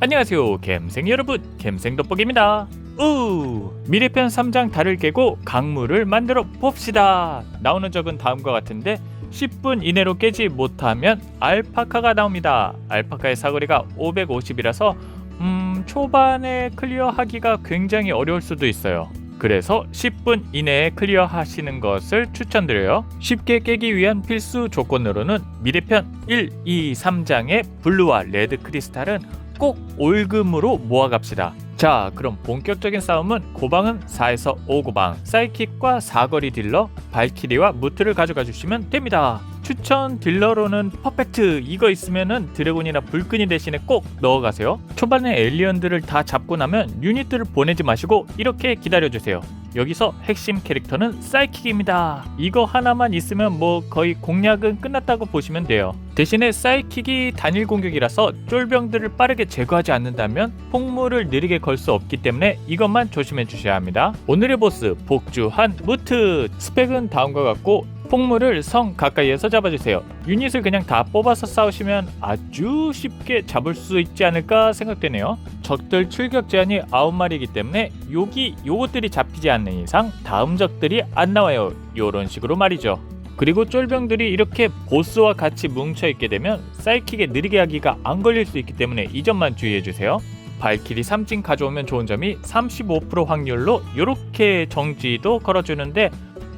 안녕하세요 갬생 여러분. 갬생 돋보기입니다. 우 미래편 3장 달을 깨고 강물을 만들어 봅시다. 나오는 적은 다음과 같은데 10분 이내로 깨지 못하면 알파카가 나옵니다. 알파카의 사거리가 550이라서 음 초반에 클리어하기가 굉장히 어려울 수도 있어요 그래서 10분 이내에 클리어 하시는 것을 추천드려요. 쉽게 깨기 위한 필수 조건으로는 미래편 1, 2, 3장의 블루와 레드 크리스탈은 꼭 올금으로 모아갑시다. 자, 그럼 본격적인 싸움은 고방은 4에서 5고방, 사이킥과 사거리 딜러, 발키리와 무트를 가져가 주시면 됩니다. 추천 딜러로는 퍼펙트 이거 있으면은 드래곤이나 불끈이 대신에 꼭 넣어가세요. 초반에 엘리언들을 다 잡고 나면 유닛들을 보내지 마시고 이렇게 기다려주세요. 여기서 핵심 캐릭터는 사이킥입니다. 이거 하나만 있으면 뭐 거의 공략은 끝났다고 보시면 돼요. 대신에 사이킥이 단일 공격이라서 쫄병들을 빠르게 제거하지 않는다면 폭물을 느리게 걸 수 없기 때문에 이것만 조심해 주셔야 합니다. 오늘의 보스 복주한 무트 스펙은 다음과 같고 폭물을 성 가까이에서 잡아주세요. 유닛을 그냥 다 뽑아서 싸우시면 아주 쉽게 잡을 수 있지 않을까 생각되네요. 적들 출격 제한이 9마리이기 때문에 여기 요것들이 잡히지 않는 이상 다음 적들이 안 나와요. 요런 식으로 말이죠. 그리고 쫄병들이 이렇게 보스와 같이 뭉쳐 있게 되면 사이킥에 느리게 하기가 안 걸릴 수 있기 때문에 이 점만 주의해 주세요. 발키리 3진 가져오면 좋은 점이 35% 확률로 이렇게 정지도 걸어주는데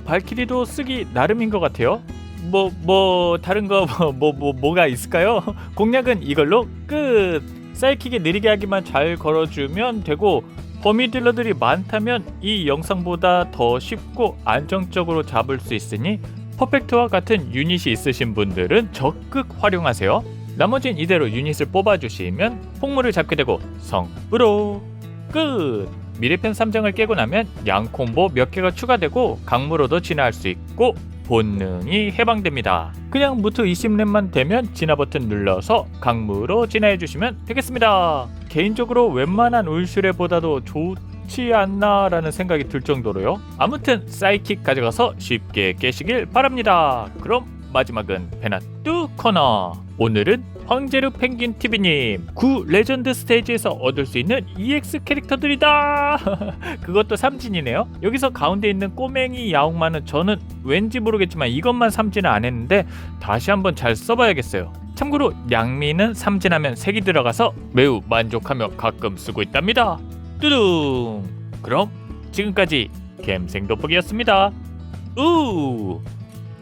발키리도 쓰기 나름인 것 같아요. 뭐뭐 다른 거뭐뭐 뭐, 가 있을까요? 공략은 이걸로 끝. 사이킥에 느리게 하기만 잘 걸어주면 되고 범위 딜러들이 많다면 이 영상보다 더 쉽고 안정적으로 잡을 수 있으니 퍼펙트와 같은 유닛이 있으신 분들은 적극 활용하세요. 나머진 이대로 유닛을 뽑아주시면 폭물을 잡게 되고 성으로 끝. 미래편 3장을 깨고 나면 양콤보 몇 개가 추가되고 강무로도 진화할 수 있고 본능이 해방됩니다. 그냥 무트 20렙만 되면 진화 버튼 눌러서 강무로 진화해 주시면 되겠습니다. 개인적으로 웬만한 울슈레보다도 좋지 않나라는 생각이 들 정도로요. 아무튼 사이킥 가져가서 쉽게 깨시길 바랍니다. 그럼 마지막은 베나뚜 코너. 오늘은 황제르 펭귄 TV님 구 레전드 스테이지에서 얻을 수 있는 EX 캐릭터들이다. 그것도 삼진이네요. 여기서 가운데 있는 꼬맹이 야옹마는 저는 왠지 모르겠지만 이것만 삼진을 안 했는데 다시 한번 잘 써봐야겠어요. 참고로 양미는 삼진하면 색이 들어가서 매우 만족하며 가끔 쓰고 있답니다. 뚜둥. 그럼 지금까지 갬생 돋보기였습니다. 우.